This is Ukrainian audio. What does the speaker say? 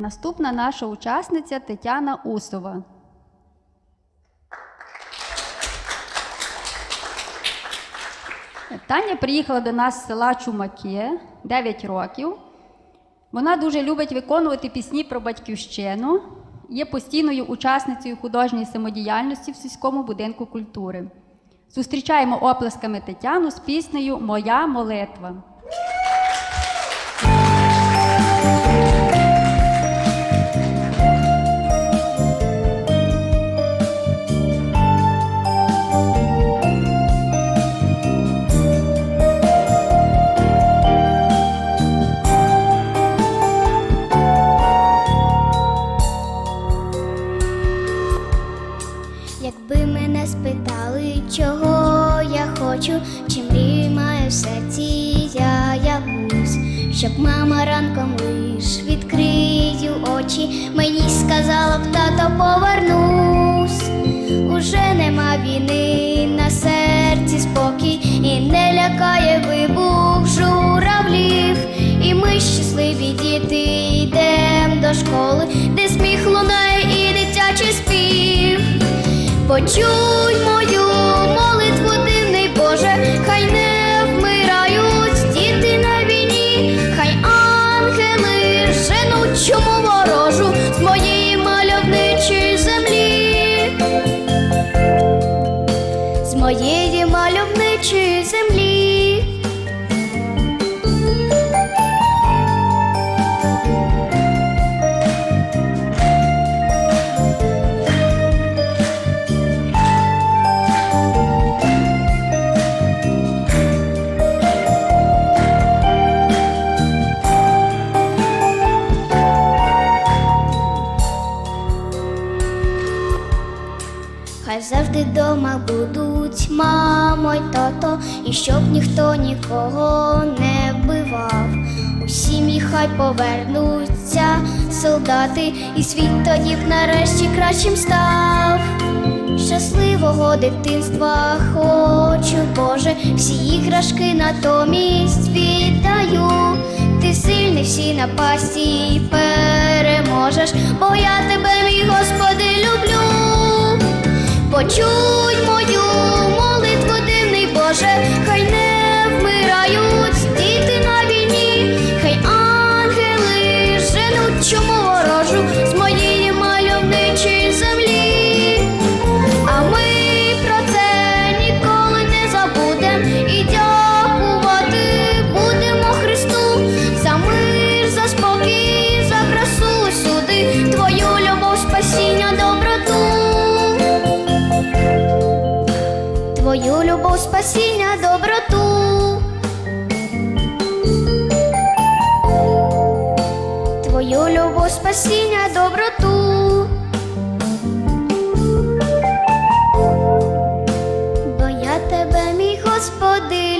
Наступна наша учасниця Тетяна Усова. Таня приїхала до нас з села Чумаки 9 років. Вона дуже любить виконувати пісні про батьківщину, є постійною учасницею художньої самодіяльності в сільському будинку культури. Зустрічаємо оплесками Тетяну з піснею Моя молитва. Хочу, чи мрію маю в серці, я явусь, щоб мама ранком лиш відкрию очі, мені сказала б тато повернусь. Уже нема війни на серці спокій, і не лякає вибух журавлів. І ми щасливі діти йдем до школи, де сміх лунає і дитячий спів. Почуй мою some Хай завжди дома будуть мамо й тато, і щоб ніхто нікого не вбивав. У сім'ї хай повернуться солдати, і світ тоді б нарешті кращим став. Щасливого дитинства хочу, Боже, всі іграшки натомість віддаю. Ти сильний всі напасті переможеш, бо я тебе. Почуй мою Твою спасіння, доброту. Твою любов, спасіння, доброту. Бо я тебе, мій Господи,